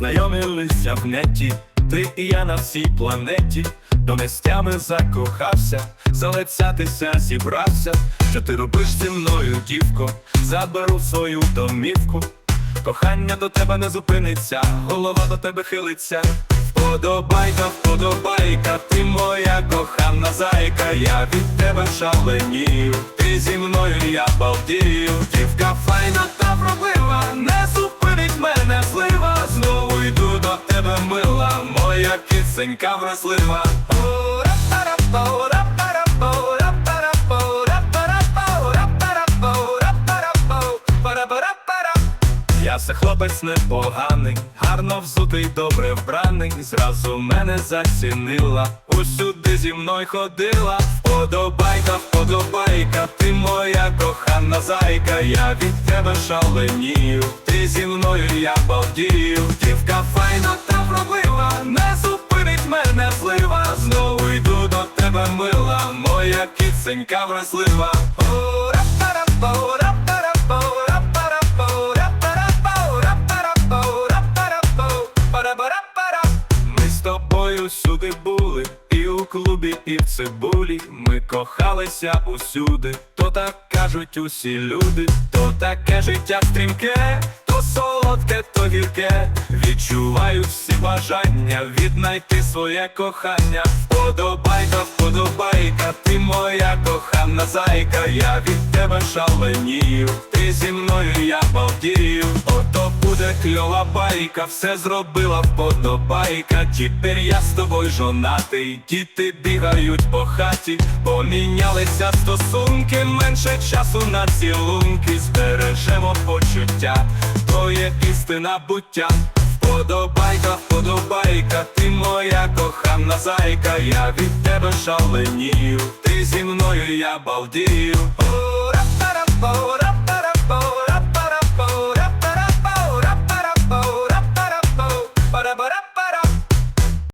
бачилися в неті, ти і я на всій планеті, до нестями закохався, залицятися зібрався, що ти робиш зі мною, дівко, заберу свою домівку. Кохання до тебе не зупиниться, голова до тебе хилиться. Вподобайка, вподобайка, ти моя кохана зайка, я від тебе шаленію, ти зі мною я балдію, дівка файна та вроблива, моя кисенька пара-пара-пара. Я се хлопець непоганий, гарно взутий, добре вбраний. Зразу мене зацінила, усюди зі мною ходила. Вподобайка, вподобайка, ти моя кохана зайка, я від тебе шаленію, ти зі мною я балдію, моя кіценька вразлива. Ми з тобою всюди були, і у клубі, і в цибулі. Ми кохалися усюди, то так кажуть усі люди, то таке життя стрімке, то солодке, то гірке. Відчуваю всі бажання віднайти своє кохання. Вподобайка, вподобайка, ти моя кохана зайка, я від тебе шаленію, ти зі мною я балдію, ото буде кльова байка, все зробила вподобайка. Тепер я з тобою жонатий, діти бігають по хаті, помінялися стосунки, менше часу на цілунки, збережемо почуття, то є істина буття. Вподобайка, вподобайка, ти моя кохана зайка, я від тебе шаленію, ти зі мною я балдію. О-ра-па-ра-па, о-ра-па-ра-па,